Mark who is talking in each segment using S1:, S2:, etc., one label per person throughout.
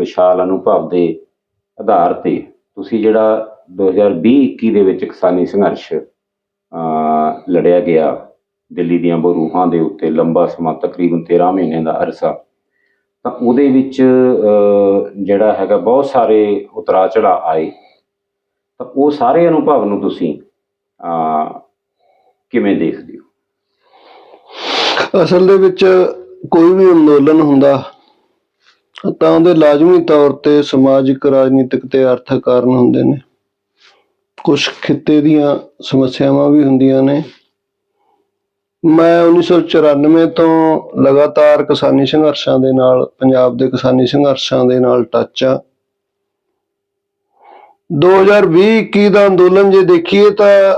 S1: ਵਿਸ਼ਾਲ ਅਨੁਭਵ ਦੇ ਆਧਾਰ ਤੇ ਤੁਸੀਂ ਜਿਹੜਾ 2020-21 ਦੇ ਵਿੱਚ ਕਿਸਾਨੀ ਸੰਘਰਸ਼ ਲੜਿਆ ਗਿਆ ਦਿੱਲੀ ਦੀਆਂ ਬਰੂਹਾਂ ਦੇ ਉੱਤੇ ਲੰਬਾ ਸਮਾਂ ਤਕਰੀਬਨ 13 ਮਹੀਨੇ ਦਾ ਅਰਸਾ ਤਾਂ ਉਹਦੇ ਵਿੱਚ ਅਹ, ਜਿਹੜਾ ਹੈਗਾ ਬਹੁਤ ਸਾਰੇ ਉਤਰਾ ਚੜਾ ਆਏ। ਤਾਂ ਉਹ ਸਾਰੇ ਅਨੁਭਵ ਨੂੰ ਤੁਸੀਂ ਅਹ, ਕਿਵੇਂ ਦੇਖਦੇ ਹੋ?
S2: ਅਸਲ ਦੇ ਵਿੱਚ ਕੋਈ ਵੀ ਅੰਦੋਲਨ ਹੁੰਦਾ ਤਾਂ ਉਹਦੇ ਲਾਜ਼ਮੀ ਤੌਰ ਤੇ ਸਮਾਜਿਕ, ਰਾਜਨੀਤਿਕ ਤੇ ਆਰਥਿਕ ਕਾਰਨ ਹੁੰਦੇ ਨੇ। ਕੁਝ ਖਿੱਤੇ ਦੀਆਂ ਸਮੱਸਿਆਵਾਂ ਵੀ ਹੁੰਦੀਆਂ ਨੇ। ਮੈਂ 1994 ਤੋਂ ਲਗਾਤਾਰ ਕਿਸਾਨੀ ਸੰਘਰਸ਼ਾਂ ਦੇ ਨਾਲ, ਪੰਜਾਬ ਦੇ ਕਿਸਾਨੀ ਸੰਘਰਸ਼ਾਂ ਦੇ ਨਾਲ ਟੱਚ ਆ 2020-21 ਦਾ ਅੰਦੋਲਨ ਜੇ ਦੇਖੀਏ ਤਾਂ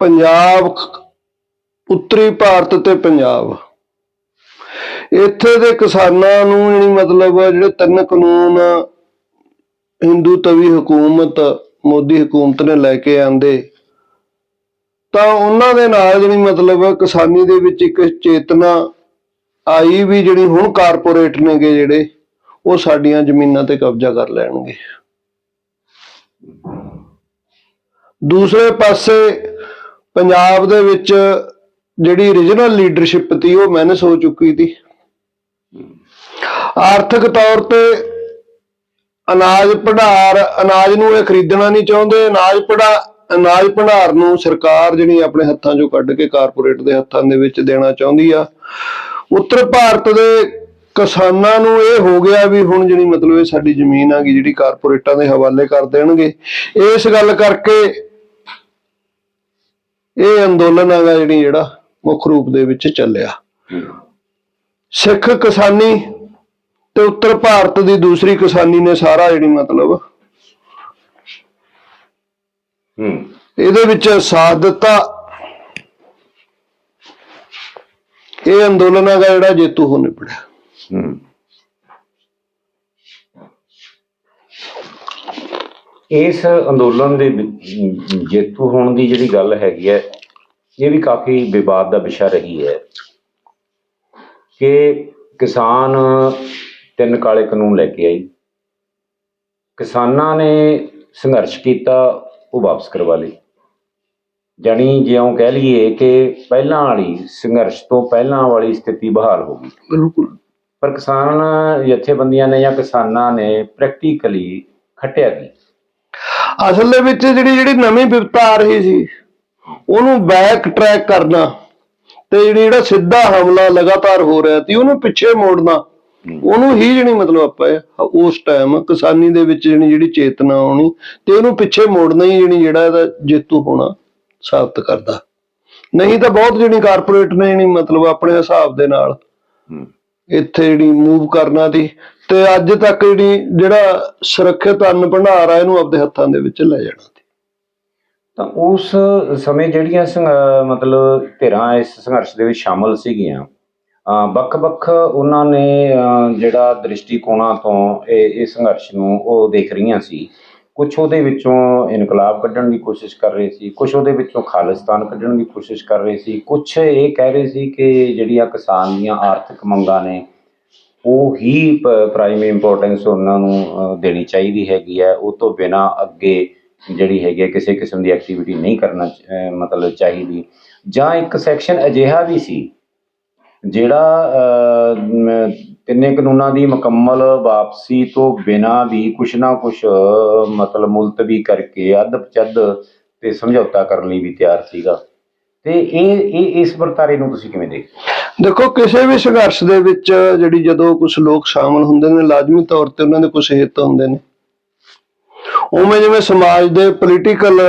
S2: ਪੰਜਾਬ ਉੱਤਰੀ ਭਾਰਤ ਤੇ ਪੰਜਾਬ। ਇੱਥੇ ਦੇ ਕਿਸਾਨਾਂ ਨੂੰ ਜਿਹੜੀ ਮਤਲਬ ਜਿਹੜੇ ਤਿੰਨ ਕਾਨੂੰਨ ਹਿੰਦੂ ਤਵੀ ਹਕੂਮਤ, ਮੋਦੀ ਹਕੂਮਤ ਨੇ ਲੈ ਕੇ ਆਂਦੇ, ਤਾਂ ਉਹਨਾਂ ਦੇ ਨਾਲ ਜਿਹੜੀ ਮਤਲਬ ਕਿਸਾਨੀ ਦੇ ਵਿੱਚ ਇੱਕ ਚੇਤਨਾ ਆਈ ਵੀ ਜਿਹੜੀ ਹੁਣ ਕਾਰਪੋਰੇਟ ਨੇਗੇ ਜਿਹੜੇ, ਉਹ ਸਾਡੀਆਂ ਜ਼ਮੀਨਾਂ ਤੇ ਕਬਜ਼ਾ ਕਰ ਲੈਣਗੇ। ਦੂਸਰੇ ਪਾਸੇ ਪੰਜਾਬ ਦੇ ਵਿੱਚ ਜਿਹੜੀ ਰੀਜਨਲ ਲੀਡਰਸ਼ਿਪ ਤੀ, ਉਹ ਮੈਨਸ ਹੋ ਚੁੱਕੀ ਸੀ ਆਰਥਿਕ ਤੌਰ ਤੇ ਅਨਾਜ ਭੰਡਾਰ ਅਨਾਜ ਨੂੰ ਇਹ ਖਰੀਦਣਾ ਨਹੀਂ ਚਾਹੁੰਦੇ। ਅਨਾਜ ਭੰਡਾ ਅਨਾਜ ਭੰਡਾਰ ਨੂੰ ਸਰਕਾਰ ਜਿਹੜੀ ਆਪਣੇ ਹੱਥਾਂ 'ਚੋਂ ਕੱਢ ਕੇ ਕਾਰਪੋਰੇਟ ਦੇ ਹੱਥਾਂ ਦੇ ਵਿੱਚ ਦੇਣਾ ਚਾਹੁੰਦੀ ਆ। ਉੱਤਰ ਭਾਰਤ ਦੇ ਕਿਸਾਨਾਂ ਨੂੰ ਇਹ ਹੋ ਗਿਆ ਵੀ ਹੁਣ ਜਿਹੜੀ ਮਤਲਬ ਇਹ ਸਾਡੀ ਜ਼ਮੀਨ ਆ ਗਈ ਜਿਹੜੀ ਕਾਰਪੋਰੇਟਾਂ ਦੇ ਹਵਾਲੇ ਕਰ ਦੇਣਗੇ। ਇਸ ਗੱਲ ਕਰਕੇ ਇਹ ਅੰਦੋਲਨ ਹੈਗਾ ਜਿਹੜੀ ਜਿਹੜਾ ਮੁੱਖ ਰੂਪ ਦੇ ਵਿੱਚ ਚੱਲਿਆ। ਸਿੱਖ ਕਿਸਾਨੀ ਤੇ ਉੱਤਰ ਭਾਰਤ ਦੀ ਦੂਸਰੀ ਕਿਸਾਨੀ ਨੇ ਸਾਰਾ ਜਿਹੜੀ ਮਤਲਬ
S1: ਹੂੰ।
S2: ਇਹਦੇ ਵਿੱਚ ਸਾਥ ਦਿੱਤਾ। ਇਹ ਅੰਦੋਲਨ ਹੈਗਾ ਜਿਹੜਾ ਜੇਤੂ ਹੋ ਨਿਬੜਿਆ
S1: ਹੂੰ। ਇਸ ਅੰਦੋਲਨ ਦੇ ਜੇਤੂ ਹੋਣ ਦੀ ਜਿਹੜੀ ਗੱਲ ਹੈਗੀ ਹੈ ਇਹ ਵੀ ਕਾਫੀ ਵਿਵਾਦ ਦਾ ਵਿਸ਼ਾ ਰਹੀ ਹੈ ਕਿ ਕਿਸਾਨ ਤਿੰਨ ਕਾਲੇ ਕਾਨੂੰਨ ਲੈ ਕੇ ਆਈ। ਕਿਸਾਨਾਂ ਨੇ ਸੰਘਰਸ਼ ਕੀਤਾ ਉਹ ਵਾਪਸ ਕਰਵਾ ਲਈ। ਜਾਣੀ ਜਿਉਂ ਕਹਿ ਲਈਏ ਕਿ ਪਹਿਲਾਂ ਵਾਲੀ ਸੰਘਰਸ਼ ਤੋਂ ਪਹਿਲਾਂ ਵਾਲੀ ਸਥਿਤੀ ਬਹਾਲ ਹੋ ਗਈ।
S2: ਬਿਲਕੁਲ।
S1: ਪਰ ਕਿਸਾਨ ਜਥੇਬੰਦੀਆਂ ਨੇ ਜਾਂ ਕਿਸਾਨਾਂ ਨੇ ਪ੍ਰੈਕਟੀਕਲੀ ਖੱਟਿਆ ਕੀ?
S2: ਅਸਲ ਦੇ ਵਿੱਚ ਜਿਹੜੀ ਜਿਹੜੀ ਨਵੀਂ ਵਿਪਤਾ ਆ ਰਹੀ ਸੀ ਉਹਨੂੰ ਬੈਕ ਟਰੈਕ ਕਰਨਾ ਤੇ ਜਿਹੜੀ ਜਿਹੜਾ ਸਿੱਧਾ ਹਮਲਾ ਲਗਾਤਾਰ ਹੋ ਰਿਹਾ ਸੀ ਉਹਨੂੰ ਪਿੱਛੇ ਮੋੜਨਾ ਉਹਨੂੰ ਹੀ ਜਿਹੜੀ ਮਤਲਬ ਆਪਾਂ ਉਸ ਟਾਈਮ ਕਿਸਾਨੀ ਦੇ ਵਿੱਚ ਜਿਹੜੀ ਜਿਹੜੀ ਚੇਤਨਾ ਆਉਣੀ ਤੇ ਉਹਨੂੰ ਪਿੱਛੇ ਮੋੜਨਾ ਹੀ ਜਿਹੜੀ ਜਿਹੜਾ ਇਹਦਾ ਜੇਤੂ ਹੋਣਾ ਸਾਬਤ ਕਰਦਾ। ਨਹੀਂ ਤਾਂ ਬਹੁਤ ਜਿਹੜੀ ਕਾਰਪੋਰੇਟ ਨੇ ਜਿਹੜੀ ਮਤਲਬ ਆਪਣੇ ਹਿਸਾਬ ਦੇ ਨਾਲ ਇੱਥੇ ਜਿਹੜੀ ਮੂਵ ਕਰਨਾ ਦੀ ਤੇ ਅੱਜ ਤੱਕ ਜਿਹੜੀ ਜਿਹੜਾ ਸੁਰੱਖਿਅਤ ਅੰਨ ਭੰਡਾਰ ਆ ਇਹਨੂੰ ਆਪਦੇ ਹੱਥਾਂ ਦੇ ਵਿੱਚ ਲੈ ਜਾਣਾ ਸੀ।
S1: ਤਾਂ ਉਸ ਸਮੇਂ ਜਿਹੜੀਆਂ ਮਤਲਬ ਧਿਰਾਂ ਇਸ ਸੰਘਰਸ਼ ਦੇ ਵਿੱਚ ਸ਼ਾਮਲ ਸੀਗੀਆਂ ਵੱਖ-ਵੱਖ ਉਹਨਾਂ ਨੇ ਜਿਹੜਾ ਦ੍ਰਿਸ਼ਟੀਕੋਣਾਂ ਤੋਂ ਇਹ ਇਹ ਸੰਘਰਸ਼ ਨੂੰ ਉਹ ਦੇਖ ਰਹੀਆਂ ਸੀ। ਕੁਝ ਉਹਦੇ ਵਿੱਚੋਂ ਇਨਕਲਾਬ ਕੱਢਣ ਦੀ ਕੋਸ਼ਿਸ਼ ਕਰ ਰਹੇ ਸੀ ਕੁਝ ਉਹਦੇ ਵਿੱਚੋਂ ਖਾਲਿਸਤਾਨ ਕੱਢਣ ਦੀ ਕੋਸ਼ਿਸ਼ ਕਰ ਰਹੇ ਸੀ। ਕੁਝ ਇਹ ਕਹਿ ਰਹੇ ਸੀ ਕਿ ਜਿਹੜੀਆਂ ਕਿਸਾਨ ਦੀਆਂ ਆਰਥਿਕ ਮੰਗਾਂ ਨੇ, ਉਹ ਹੀ ਪ੍ਰਾਈਮ ਇੰਪੋਰਟੈਂਸ ਉਹਨਾਂ ਨੂੰ ਦੇਣੀ ਚਾਹੀਦੀ ਹੈਗੀ ਹੈ। ਉਹ ਤੋਂ ਬਿਨਾ ਅੱਗੇ ਜਿਹੜੀ ਹੈਗੀ ਹੈ, ਕਿਸੇ ਕਿਸਮ ਦੀ ਐਕਟੀਵਿਟੀ ਨਹੀਂ ਕਰਨਾ ਮਤਲਬ ਚਾਹੀਦੀ। ਜਾਂ ਇੱਕ ਸੈਕਸ਼ਨ ਅਜਿਹਾ ਵੀ ਸੀ ਜਿਹੜਾ ਅਹ, ਤਿੰਨੇ ਕਾਨੂੰਨਾਂ ਦੀ ਮੁਕੰਮਲ ਵਾਪਸੀ ਤੋਂ ਬਿਨਾਂ ਵੀ ਕੁਛ ਨਾ ਕੁਛ ਮਤਲਬ ਮੁਲਤਵੀ ਕਰਕੇ ਅੱਧ ਪਚੱਧ ਤੇ ਸਮਝੌਤਾ ਕਰਨ ਲਈ ਵੀ ਤਿਆਰ ਸੀਗਾ। ਤੇ ਇਹ ਇਹ ਇਸ ਵਰਤਾਰੇ ਨੂੰ ਤੁਸੀਂ ਕਿਵੇਂ ਦੇਖਦੇ
S2: ਦੇਖੋ ਕਿਸੇ ਵੀ ਸੰਘਰਸ਼ ਦੇ ਵਿੱਚ ਜਿਹੜੀ ਜਦੋਂ ਕੁਝ ਲੋਕ ਸ਼ਾਮਲ ਹੁੰਦੇ ਨੇ ਲਾਜ਼ਮੀ ਤੌਰ ਤੇ ਉਹਨਾਂ ਦੇ ਕੁਝ ਹਿੱਤ ਹੁੰਦੇ ਨੇ। ਉਵੇਂ ਜਿਵੇਂ ਸਮਾਜ ਦੇ ਪੋਲੀਟੀਕਲ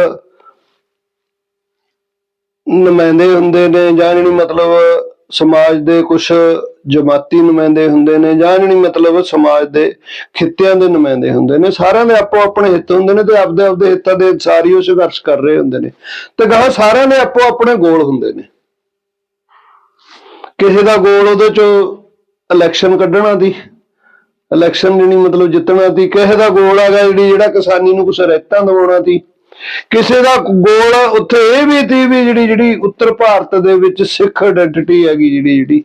S2: ਨੁਮਾਇੰਦੇ ਹੁੰਦੇ ਨੇ ਜਾਂ ਜਿਹੜੀ ਮਤਲਬ ਸਮਾਜ ਦੇ ਕੁਝ ਜਮਾਤੀ ਨੁਮਾਇੰਦੇ ਹੁੰਦੇ ਨੇ ਜਾਂ ਜਿਹੜੀ ਮਤਲਬ ਸਮਾਜ ਦੇ ਖਿੱਤਿਆਂ ਦੇ ਨੁਮਾਇੰਦੇ ਹੁੰਦੇ ਨੇ, ਸਾਰਿਆਂ ਦੇ ਆਪੋ ਆਪਣੇ ਹਿੱਤ ਹੁੰਦੇ ਨੇ ਤੇ ਆਪਦੇ ਆਪਦੇ ਹਿੱਤਾਂ ਦੇ ਅਨੁਸਾਰ ਹੀ ਉਹ ਸੰਘਰਸ਼ ਕਰ ਰਹੇ ਹੁੰਦੇ ਨੇ। ਤੇ ਗਾਹ ਸਾਰਿਆਂ ਦੇ ਆਪੋ ਆਪਣੇ ਗੋਲ ਹੁੰਦੇ ਨੇ। ਕਿਸੇ ਦਾ ਗੋਲ ਉਹਦੇ ਚੋਂ ਇਲੈਕਸ਼ਨ ਕੱਢਣਾ ਦੀ ਇਲੈਕਸ਼ਨ ਜਿਹੜੀ ਮਤਲਬ ਜਿੱਤਣਾ ਦੀ, ਕਿਸੇ ਦਾ ਗੋਲ ਹੈਗਾ ਜਿਹੜੀ ਜਿਹੜਾ ਕਿਸਾਨੀ ਨੂੰ ਕੁਛ ਰਹਿਤਾਂ ਦਿਵਾਉਣਾ ਦੀ ਕਿਸੇ ਦਾ ਗੋਲ ਉੱਥੇ ਇਹ ਵੀ ਸੀ ਵੀ ਜਿਹੜੀ ਜਿਹੜੀ ਉੱਤਰ ਭਾਰਤ ਦੇ ਵਿੱਚ ਸਿੱਖ ਆਇਡੈਂਟੀਟੀ ਹੈਗੀ ਜਿਹੜੀ ਜਿਹੜੀ,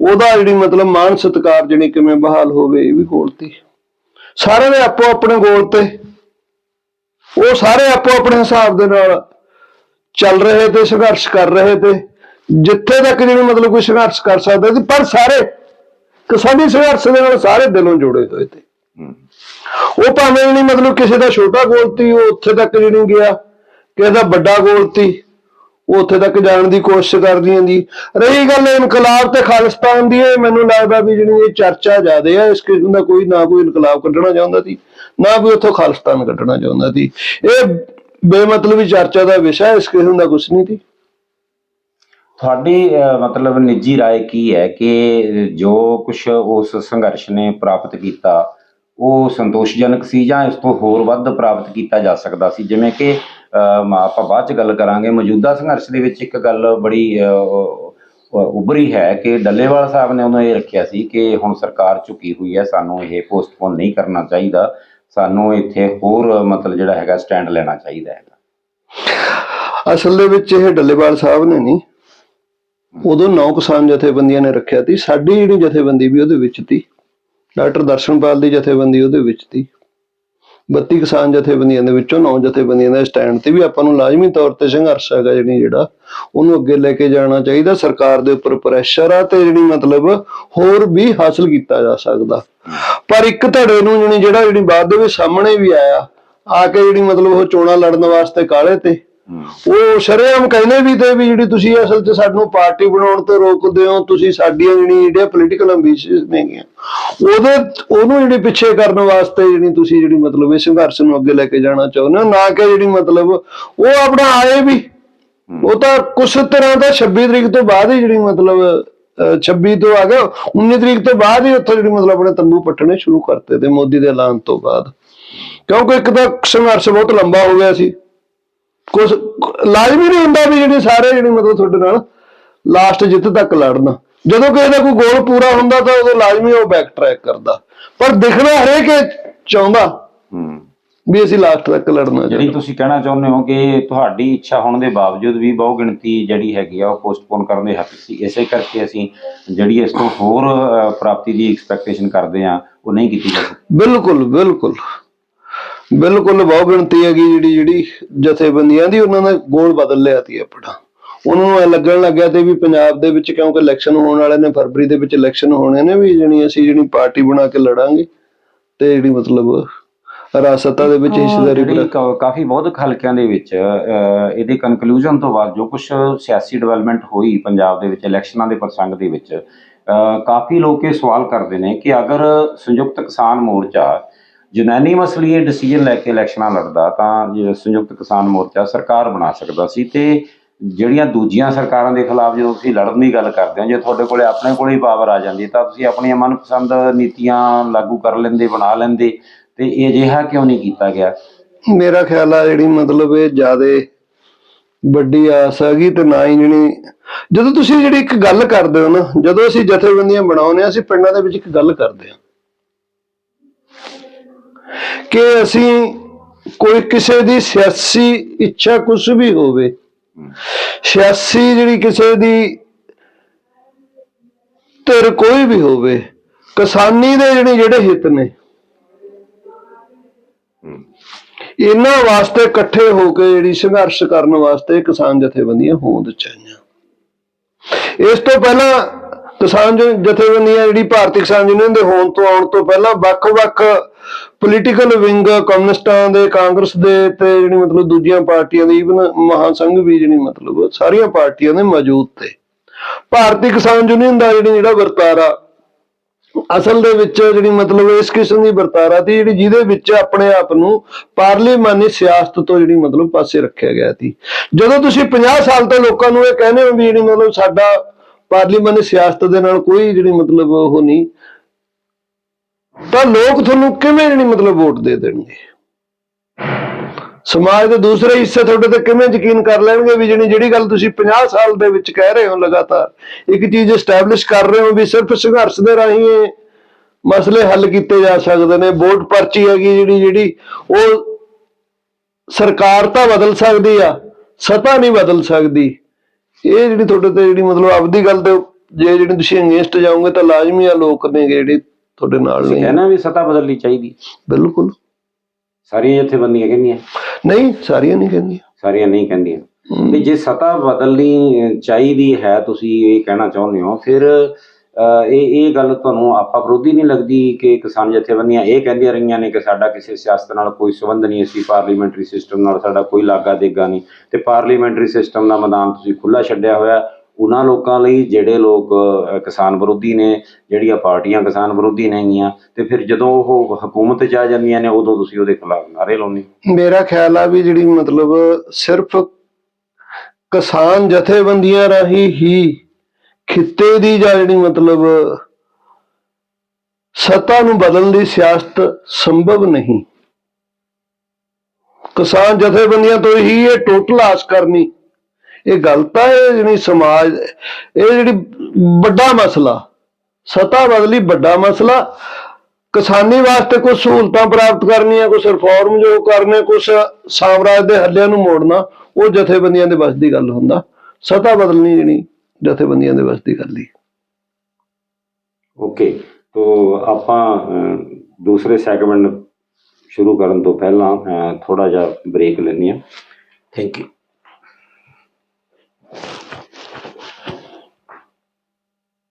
S2: ਉਹਦਾ ਜਿਹੜੀ ਮਤਲਬ ਮਾਨ ਸਤਕਾਰ ਜਿਹੜੀ ਕਿਵੇਂ ਬਹਾਲ ਹੋਵੇ ਇਹ ਵੀ ਗੋਲ ਸੀ। ਸਾਰਿਆਂ ਦੇ ਆਪੋ ਆਪਣੇ ਗੋਲ ਤੇ। ਉਹ ਸਾਰੇ ਆਪੋ ਆਪਣੇ ਹਿਸਾਬ ਦੇ ਨਾਲ ਚੱਲ ਰਹੇ ਤੇ, ਸੰਘਰਸ਼ ਕਰ ਰਹੇ ਤੇ, ਜਿੱਥੇ ਤੱਕ ਜਿਹੜੀ ਮਤਲਬ ਕੋਈ ਸੰਘਰਸ਼ ਕਰ ਸਕਦਾ ਸੀ, ਪਰ ਸਾਰੇ ਕਿਸਾਨੀ ਸੰਘਰਸ਼ ਦੇ ਨਾਲ ਸਾਰੇ ਦਿਲੋਂ ਜੁੜੇ ਹੋਏ ਤੇ। ਉਹ ਭਾਵੇਂ ਨਹੀਂ ਮਤਲਬ ਕਿਸੇ ਦਾ ਛੋਟਾ ਗੋਲ ਸੀ ਉਹ ਉੱਥੇ ਤੱਕ ਜਿਹੜੀ ਗਿਆ ਕਿਸੇ ਦਾ ਵੱਡਾ ਗੋਲ ਸੀ ਉਹ ਉੱਥੇ ਤੱਕ ਜਾਣ ਦੀ ਕੋਸ਼ਿਸ਼ ਕਰਦੀਆਂ ਦੀ ਰਹੀ ਗੱਲ ਇਨਕਲਾਬ ਤੇ ਖਾਲਿਸਤਾਨ ਦੀ ਇਹ ਮੈਨੂੰ ਲੱਗਦਾ ਵੀ ਜਿਹੜੀ ਇਹ ਚਰਚਾ ਜ਼ਿਆਦੇ ਆ ਇਸ ਕਿਸਮ ਦਾ ਕੋਈ ਨਾ ਕੋਈ ਇਨਕਲਾਬ ਕੱਢਣਾ ਚਾਹੁੰਦਾ ਸੀ ਨਾ ਕੋਈ ਉੱਥੋਂ ਖਾਲਿਸਤਾਨ ਕੱਢਣਾ ਚਾਹੁੰਦਾ ਸੀ ਇਹ ਬੇਮਤਲਬੀ ਚਰਚਾ ਦਾ ਵਿਸ਼ਾ ਹੈ, ਇਸ ਕਿਸਮ ਦਾ ਕੁਝ ਨਹੀਂ ਸੀ
S1: ਤੁਹਾਡੀ ਅਹ, ਮਤਲਬ ਨਿੱਜੀ رائے ਕੀ ਹੈ ਕਿ ਜੋ ਕੁਝ ਉਸ ਸੰਘਰਸ਼ ਨੇ ਪ੍ਰਾਪਤ ਕੀਤਾ ਉਹ ਸੰਤੋਸ਼ਜਨਕ ਸੀ ਜਾਂ ਇਸ ਤੋਂ ਹੋਰ ਵੱਧ ਪ੍ਰਾਪਤ ਕੀਤਾ ਜਾ ਸਕਦਾ ਸੀ? ਜਿਵੇਂ ਕਿ ਆਪਾਂ ਬਾਅਦ ਚ ਗੱਲ ਕਰਾਂਗੇ। ਮੌਜੂਦਾ ਸੰਘਰਸ਼ ਦੇ ਵਿੱਚ ਇੱਕ ਗੱਲ ਬੜੀ ਅਹ, ਹੈ ਕਿ ਡੱਲੇਵਾਲ ਸਾਹਿਬ ਨੇ ਉਹਨੂੰ ਇਹ ਰੱਖਿਆ ਸੀ ਕਿ ਹੁਣ ਸਰਕਾਰ ਝੁਕੀ ਹੋਈ ਹੈ ਸਾਨੂੰ ਇਹ ਪੋਸਟਪੋਨ ਨਹੀਂ ਕਰਨਾ ਚਾਹੀਦਾ। ਸਾਨੂੰ ਇੱਥੇ ਹੋਰ ਮਤਲਬ ਜਿਹੜਾ ਹੈਗਾ ਸਟੈਂਡ ਲੈਣਾ ਚਾਹੀਦਾ ਹੈਗਾ।
S2: ਅਸਲ ਦੇ ਵਿੱਚ ਇਹ ਡੱਲੇਵਾਲ ਸਾਹਿਬ ਨੇ ਨਹੀਂ ਉਦੋਂ ਨੌ ਕਿਸਾਨ ਜਥੇਬੰਦੀਆਂ ਨੇ ਰੱਖਿਆ ਸੀ ਸਾਡੀ ਜਿਹੜੀ ਜਥੇਬੰਦੀ ਵੀ ਉਹਦੇ ਵਿੱਚ ਸੀ ਡਾਕਟਰ ਦਰਸ਼ਨਪਾਲ ਦੀ ਜਥੇਬੰਦੀ ਉਹਦੇ ਵਿੱਚ ਸੀ 32 ਕਿਸਾਨ ਜਥੇਬੰਦੀਆਂ ਦੇ ਵਿੱਚੋਂ ਨੌ ਜਥੇਬੰਦੀਆਂ ਦਾ ਸਟੈਂਡ ਤੇ ਵੀ ਆਪਾਂ ਨੂੰ ਲਾਜ਼ਮੀ ਤੌਰ ਤੇ ਸੰਘਰਸ਼ ਹੈਗਾ ਜਿਹੜੀ ਜਿਹੜਾ, ਉਹਨੂੰ ਅੱਗੇ ਲੈ ਕੇ ਜਾਣਾ ਚਾਹੀਦਾ। ਸਰਕਾਰ ਦੇ ਉੱਪਰ ਪ੍ਰੈਸ਼ਰ ਆ ਤੇ ਜਿਹੜੀ ਮਤਲਬ ਹੋਰ ਵੀ ਹਾਸਲ ਕੀਤਾ ਜਾ ਸਕਦਾ। ਪਰ ਇੱਕ ਧੜੇ ਨੂੰ ਜਿਹੜੀ ਜਿਹੜਾ ਜਿਹੜੀ ਬਾਅਦ ਦੇ ਵਿੱਚ ਸਾਹਮਣੇ ਵੀ ਆਇਆ, ਆ ਕੇ ਜਿਹੜੀ ਮਤਲਬ ਉਹ ਚੋਣਾਂ ਲੜਨ ਵਾਸਤੇ ਕਾਲੇ ਤੇ ਉਹ ਸ਼ਰੇਆਮ ਕਹਿੰਦੇ ਵੀ ਤੇ ਵੀ ਜਿਹੜੀ ਤੁਸੀਂ ਅਸਲ 'ਚ ਸਾਨੂੰ ਪਾਰਟੀ ਬਣਾਉਣ ਤੋਂ ਰੋਕਦੇ ਹੋ, ਤੁਸੀਂ ਸਾਡੀਆਂ ਜਿਹੜੀਆਂ ਜਿਹੜੀਆਂ ਪੋਲੀਟੀਕਲ ਐਂਬੀਸ਼ਨਸ ਨੇਗੀਆਂ, ਉਹਦੇ ਉਹਨੂੰ ਜਿਹੜੀ ਪਿੱਛੇ ਕਰਨ ਵਾਸਤੇ ਜਿਹੜੀ ਤੁਸੀਂ ਜਿਹੜੀ ਮਤਲਬ ਇਹ ਸੰਘਰਸ਼ ਨੂੰ ਅੱਗੇ ਲੈ ਕੇ ਜਾਣਾ ਚਾਹੁੰਦੇ ਹੋ, ਨਾ ਕਿ ਜਿਹੜੀ ਮਤਲਬ ਉਹ ਆਪਣਾ ਆਏ ਵੀ, ਉਹ ਤਾਂ ਕੁਛ ਤਰ੍ਹਾਂ ਦਾ 26 ਤਰੀਕ ਤੋਂ ਬਾਅਦ ਹੀ ਜਿਹੜੀ ਮਤਲਬ, ਅਹ 26 ਤੋਂ ਆ ਗਿਆ 19 ਤਰੀਕ ਤੋਂ ਬਾਅਦ ਹੀ ਉੱਥੇ ਜਿਹੜੀ ਮਤਲਬ ਆਪਣੇ ਤੰਬੂ ਪੱਟਣੇ ਸ਼ੁਰੂ ਕਰਤੇ ਤੇ ਮੋਦੀ ਦੇ ਐਲਾਨ ਤੋਂ ਬਾਅਦ। ਕਿਉਂਕਿ ਇੱਕ ਤਾਂ ਸੰਘਰਸ਼ ਬਹੁਤ ਲੰਬਾ ਹੋ ਗਿਆ ਸੀ। ਕੁਝ ਲਾਜ਼ਮੀ ਨਹੀਂ ਹੁੰਦਾ ਵੀ ਜਿਹੜੇ ਸਾਰੇ ਜਿਹੜੇ ਮਤਲਬ ਤੁਹਾਡੇ ਨਾਲ ਲਾਸਟ ਜਿੱਤ ਤੱਕ ਲੜਨ। ਜਦੋਂ ਕਿਸੇ ਦਾ ਕੋਈ ਗੋਲ ਪੂਰਾ ਹੁੰਦਾ ਤਾਂ ਉਦੋਂ ਲਾਜ਼ਮੀ ਉਹ ਬੈਕ ਟਰੈਕ ਕਰਦਾ। ਪਰ ਦਿਖਣਾ ਹਰੇਕ ਚਾਹੁੰਦਾ ਵੀ ਅਸੀਂ ਲਾਸਟ ਤੱਕ ਲੜਨਾ ਚਾਹੁੰਦੇ
S1: ਤੁਸੀਂ ਕਹਿਣਾ ਚਾਹੁੰਦੇ ਹੋ ਕਿ ਤੁਹਾਡੀ ਇੱਛਾ ਹੋਣ ਦੇ ਬਾਵਜੂਦ ਵੀ ਬਹੁ ਗਿਣਤੀ ਜਿਹੜੀ ਹੈਗੀ ਆ ਉਹ ਪੋਸਟਪੋਨ ਕਰਨ ਦੇ ਹੱਕ ਸੀ। ਇਸੇ ਕਰਕੇ ਅਸੀਂ ਜਿਹੜੀ ਇਸ ਤੋਂ ਹੋਰ ਪ੍ਰਾਪਤੀ ਦੀ ਐਕਸਪੈਕਟੇਸ਼ਨ ਕਰਦੇ ਆ ਉਹ ਨਹੀਂ ਕੀਤੀ ਜਾ ਸਕਦੀ।
S2: ਬਿਲਕੁਲ ਬਿਲਕੁਲ। ਬਿਲਕੁਲ ਬਹੁ ਗਿਣਤੀ ਹੈਗੀ ਜਿਹੜੀ ਜਿਹੜੀ ਜਥੇਬੰਦੀਆਂ ਦੀ ਉਹਨਾਂ ਦਾ ਗੋਲ ਬਦਲ ਲਿਆ ਤੀ ਆਪਣਾ। ਉਹਨਾਂ ਨੂੰ ਇਹ ਲੱਗਣ ਲੱਗਿਆ ਤੇ ਵੀ ਪੰਜਾਬ ਦੇ ਵਿੱਚ ਕਿਉਂਕਿ ਇਲੈਕਸ਼ਨ ਹੋਣ ਵਾਲੇ ਨੇ ਫਰਵਰੀ ਦੇ ਵਿੱਚ ਇਲੈਕਸ਼ਨ ਹੋਣੇ ਨੇ ਵੀ ਜਿਹੜੀ ਅਸੀਂ ਜਿਹੜੀ ਪਾਰਟੀ ਬਣਾ ਕੇ ਲੜਾਂਗੇ ਤੇ ਜਿਹੜੀ ਮਤਲਬ ਰਾਸਤਾ ਦੇ ਵਿੱਚ ਹਿੱਸੇਦਾਰੀ
S1: ਕਾਫੀ ਬਹੁਤ ਹਲਕਿਆਂ ਦੇ ਵਿੱਚ ਇਹਦੇ ਕਨਕਲੂਜਨ ਤੋਂ ਬਾਅਦ ਜੋ ਕੁਝ ਸਿਆਸੀ ਡਿਵੈਲਪਮੈਂਟ ਹੋਈ ਪੰਜਾਬ ਦੇ ਵਿੱਚ ਇਲੈਕਸ਼ਨਾਂ ਦੇ ਪ੍ਰਸੰਗ ਦੇ ਵਿੱਚ ਕਾਫੀ ਲੋਕ ਇਹ ਸਵਾਲ ਕਰਦੇ ਨੇ ਕਿ ਅਗਰ ਸੰਯੁਕਤ ਕਿਸਾਨ ਮੋਰਚਾ ਯੂਨੈਨਿਮਸਲੀ ਇਹ ਡਿਸੀਜਨ ਲੈ ਕੇ ਇਲੈਕਸ਼ਨਾਂ ਲੜਦਾ, ਤਾਂ ਸੰਯੁਕਤ ਕਿਸਾਨ ਮੋਰਚਾ ਸਰਕਾਰ ਬਣਾ ਸਕਦਾ ਸੀ ਤੇ ਜਿਹੜੀਆਂ ਦੂਜੀਆਂ ਸਰਕਾਰਾਂ ਦੇ ਖਿਲਾਫ ਜਦੋਂ ਤੁਸੀਂ ਲੜਨ ਦੀ ਗੱਲ ਕਰਦੇ ਹੋ, ਜੇ ਤੁਹਾਡੇ ਕੋਲੇ ਆਪਣੇ ਕੋਲੇ ਹੀ ਪਾਵਰ ਆ ਜਾਂਦੀ, ਤਾਂ ਤੁਸੀਂ ਆਪਣੀਆਂ ਮਨਪਸੰਦ ਨੀਤੀਆਂ ਲਾਗੂ ਕਰ ਲੈਂਦੇ, ਬਣਾ ਲੈਂਦੇ ਤੇ ਇਹ ਅਜਿਹਾ ਕਿਉਂ ਨਹੀਂ ਕੀਤਾ ਗਿਆ?
S2: ਮੇਰਾ ਖਿਆਲ ਆ ਜਿਹੜੀ ਮਤਲਬ ਇਹ ਜਿਆਦੇ ਵੱਡੀ ਆਸ ਹੈਗੀ ਤੇ ਨਾ ਹੀ ਜਿਹੜੀ ਜਦੋਂ ਤੁਸੀਂ ਜਿਹੜੀ ਇੱਕ ਗੱਲ ਕਰਦੇ ਹੋ ਨਾ, ਜਦੋਂ ਅਸੀਂ ਜਥੇਬੰਦੀਆਂ ਬਣਾਉਂਦੇ ਆ ਅਸੀਂ ਪਿੰਡਾਂ ਦੇ ਵਿੱਚ ਇੱਕ ਗੱਲ ਕਰਦੇ ਆ ਕਿ ਅਸੀਂ ਕੋਈ ਕਿਸੇ ਦੀ ਸਿਆਸੀ ਇੱਛਾ ਕੁਝ ਵੀ ਹੋਵੇ, ਸਿਆਸੀ ਜਿਹੜੀ ਕਿਸੇ ਦੀ ਧਿਰ ਕੋਈ ਵੀ ਹੋਵੇ, ਕਿਸਾਨੀ ਦੇ ਜਿਹੜੇ ਜਿਹੜੇ ਹਿੱਤ ਨੇ, ਇਹਨਾਂ ਵਾਸਤੇ ਇਕੱਠੇ ਹੋ ਕੇ ਜਿਹੜੀ ਸੰਘਰਸ਼ ਕਰਨ ਵਾਸਤੇ ਕਿਸਾਨ ਜਥੇਬੰਦੀਆਂ ਹੋਂਦ ਚਾਹੀਆਂ ਇਸ ਤੋਂ ਪਹਿਲਾਂ ਕਿਸਾਨ ਜਥੇਬੰਦੀਆਂ ਜਿਹੜੀ ਭਾਰਤੀ ਕਿਸਾਨ ਯੂਨੀਅਨ ਦੇ ਹੋਣ ਤੋਂ ਆਉਣ ਤੋਂ ਪਹਿਲਾਂ ਵੱਖ-ਵੱਖ ਪੋਲੀਟੀਕਲ ਵਿੰਗ ਕਮਿਊਨਿਸਟਾਂ ਦੇ, ਕਾਂਗਰਸ ਦੇ ਤੇ ਜਿਹੜੀ ਮਤਲਬ ਦੂਜੀਆਂ ਪਾਰਟੀਆਂ ਦੀ ਇਵਨ ਮਹਾਸੰਘ ਵੀ ਜਿਹੜੀ ਮਤਲਬ ਸਾਰੀਆਂ ਪਾਰਟੀਆਂ ਦੇ ਮੌਜੂਦ ਤੇ। ਭਾਰਤੀ ਕਿਸਾਨ ਯੂਨੀਅਨ ਦਾ ਜਿਹੜੀ ਜਿਹੜਾ ਵਰਤਾਰਾ, ਅਸਲ ਦੇ ਵਿੱਚ ਜਿਹੜੀ ਮਤਲਬ ਇਸ ਕਿਸਮ ਦੀ ਵਰਤਾਰਾ ਸੀ ਜਿਹੜੀ ਜਿਹਦੇ ਵਿੱਚ ਆਪਣੇ ਆਪ ਨੂੰ ਪਾਰਲੀਮਾਨੀ ਸਿਆਸਤ ਤੋਂ ਜਿਹੜੀ ਮਤਲਬ ਪਾਸੇ ਰੱਖਿਆ ਗਿਆ ਸੀ। ਜਦੋਂ ਤੁਸੀਂ 50 ਸਾਲ ਤੋਂ ਲੋਕਾਂ ਨੂੰ ਇਹ ਕਹਿੰਦੇ ਹੋ ਵੀ ਜਿਹੜੀ ਮਤਲਬ ਸਾਡਾ ਪਾਰਲੀਮਾਨੀ ਸਿਆਸਤ ਦੇ ਨਾਲ ਕੋਈ ਜਿਹੜੀ ਮਤਲਬ ਉਹ ਨਹੀਂ। ਤਾਂ ਲੋਕ ਤੁਹਾਨੂੰ ਕਿਵੇਂ ਜਿਹੜੀ ਮਤਲਬ ਵੋਟ ਦੇ ਦੇਣਗੇ? ਸਮਾਜ ਦੇ ਦੂਸਰੇ ਹਿੱਸੇ ਤੁਹਾਡੇ ਤੇ ਕਿਵੇਂ ਯਕੀਨ ਕਰ ਲੈਣਗੇ ਵੀ ਜਿਹੜੀ ਜਿਹੜੀ ਗੱਲ ਤੁਸੀਂ 50 ਸਾਲ ਦੇ ਵਿੱਚ ਕਹਿ ਰਹੇ ਹੋ ਲਗਾਤਾਰ, ਇੱਕ ਚੀਜ਼ ਐਸਟੈਬਲਿਸ਼ ਕਰ ਰਹੇ ਹੋ ਵੀ ਸਿਰਫ ਸੰਘਰਸ਼ ਦੇ ਰਾਹੀਂ ਇਹ ਮਸਲੇ ਹੱਲ ਕੀਤੇ ਜਾ ਸਕਦੇ ਨੇ, ਵੋਟ ਪਰਚੀ ਹੈਗੀ ਜਿਹੜੀ ਜਿਹੜੀ ਉਹ ਸਰਕਾਰ ਤਾਂ ਬਦਲ ਸਕਦੀ ਆ, ਸਤਾ ਨਹੀਂ ਬਦਲ ਸਕਦੀ। ਇਹ ਜਿਹੜੀ ਤੁਹਾਡੇ ਤੇ ਜਿਹੜੀ ਮਤਲਬ ਆਪਦੀ ਗੱਲ ਤੇ ਜੇ ਜਿਹੜੀ ਤੁਸੀਂ ਅਗੇਂਸਟ ਜਾਓਗੇ ਤਾਂ ਲਾਜ਼ਮੀ ਆ ਲੋਕ ਨੇ ਜਿਹੜੇ ਤੁਹਾਡੇ ਨਾਲ ਨੇ।
S1: ਕਹਿਣਾ ਵੀ ਸਤਾ ਬਦਲਣੀ ਚਾਹੀਦੀ
S2: ਬਿਲਕੁਲ।
S1: ਸਾਰੀਆਂ ਜਥੇਬੰਦੀਆਂ ਕਹਿੰਦੀਆਂ।
S2: ਨਹੀਂ ਸਾਰੀਆਂ ਨਹੀਂ ਕਹਿੰਦੀਆਂ।
S1: ਸਾਰੀਆਂ ਨਹੀਂ ਕਹਿੰਦੀਆਂ। ਤੇ ਜੇ ਸਤਾ ਬਦਲਣੀ ਚਾਹੀਦੀ ਹੈ ਤੁਸੀਂ ਇਹ ਕਹਿਣਾ ਚਾਹੁੰਦੇ ਹੋ ਫਿਰ ਇਹ ਇਹ ਗੱਲ ਤੁਹਾਨੂੰ ਆਪਾ ਵਿਰੋਧੀ ਨਹੀਂ ਲੱਗਦੀ ਕਿ ਕਿਸਾਨ ਜਥੇਬੰਦੀਆਂ ਇਹ ਕਹਿੰਦੀਆਂ ਰਹੀਆਂ ਨੇ ਕਿ ਸਾਡਾ ਕਿਸੇ ਸਿਆਸਤ ਨਾਲ ਕੋਈ ਸੰਬੰਧ ਨਹੀਂ, ਅਸੀਂ ਪਾਰਲੀਮੈਂਟਰੀ ਸਿਸਟਮ ਨਾਲ ਸਾਡਾ ਕੋਈ ਲਾਗਾ ਦੇਗਾ ਨਹੀਂ ਤੇ ਪਾਰਲੀਮੈਂਟਰੀ ਸਿਸਟਮ ਦਾ ਮੈਦਾਨ ਤੁਸੀਂ ਖੁੱਲਾ ਛੱਡਿਆ ਹੋਇਆ ਉਹਨਾਂ ਲੋਕਾਂ ਲਈ ਜਿਹੜੇ ਲੋਕ ਕਿਸਾਨ ਵਿਰੋਧੀ ਨੇ, ਜਿਹੜੀਆਂ ਪਾਰਟੀਆਂ ਕਿਸਾਨ ਵਿਰੋਧੀ ਨੇਗੀਆਂ, ਤੇ ਫਿਰ ਜਦੋਂ ਉਹ ਹਕੂਮਤ 'ਚ ਆ ਜਾਂਦੀਆਂ ਨੇ, ਉਦੋਂ ਤੁਸੀਂ ਉਹਦੇ ਖਿਲਾਫ ਨਾਰੇ ਲਾਉਂਦੇ ਹੋ।
S2: ਮੇਰਾ ਖਿਆਲ ਆ ਵੀ ਜਿਹੜੀ ਮਤਲਬ ਸਿਰਫ ਕਿਸਾਨ ਜਥੇਬੰਦੀਆਂ ਰਾਹੀਂ ਹੀ ਖਿੱਤੇ ਦੀ ਜਾਂ ਜਿਹੜੀ ਮਤਲਬ ਸੱਤਾ ਨੂੰ ਬਦਲਣ ਦੀ ਸਿਆਸਤ ਸੰਭਵ ਨਹੀਂ। ਕਿਸਾਨ ਜਥੇਬੰਦੀਆਂ ਤੋਂ ਹੀ ਇਹ ਟੋਟਲ ਆਸ ਕਰਨੀ। ਇਹ ਗਲਤ ਹੈ ਇਹ ਜਿਹੜੀ ਸਮਾਜ, ਇਹ ਜਿਹੜੀ ਵੱਡਾ ਮਸਲਾ, ਸੱਤਾ ਬਦਲੀ ਵੱਡਾ ਮਸਲਾ, ਕਿਸਾਨੀ ਵਾਸਤੇ ਕੁਝ ਸਹੂਲਤਾਂ ਪ੍ਰਾਪਤ ਕਰਨੀਆਂ ਕੁਝ ਰਿਫਾਰਮ ਜੋ ਕਰਨੇ ਕੁਝ ਸਾਮਰਾਜ ਦੇ ਹੱਲਿਆਂ ਨੂੰ ਮੋੜਨਾ, ਉਹ ਜਥੇਬੰਦੀਆਂ ਦੇ ਵੱਸ ਦੀ ਗੱਲ ਹੁੰਦਾ। ਸਤਾ ਬਦਲਣੀ ਜਿਹੜੀ ਜਥੇਬੰਦੀਆਂ ਦੇ ਵੱਸ ਦੀ ਗੱਲ ਹੀ
S1: ਓਕੇ ਤੋ ਆਪਾਂ ਦੂਸਰੇ ਸੈਗਮੈਂਟ ਸ਼ੁਰੂ ਕਰਨ ਤੋਂ ਪਹਿਲਾਂ ਥੋੜਾ ਜਿਹਾ ਬ੍ਰੇਕ ਲੈਂਦੇ ਹਾਂ। Thank you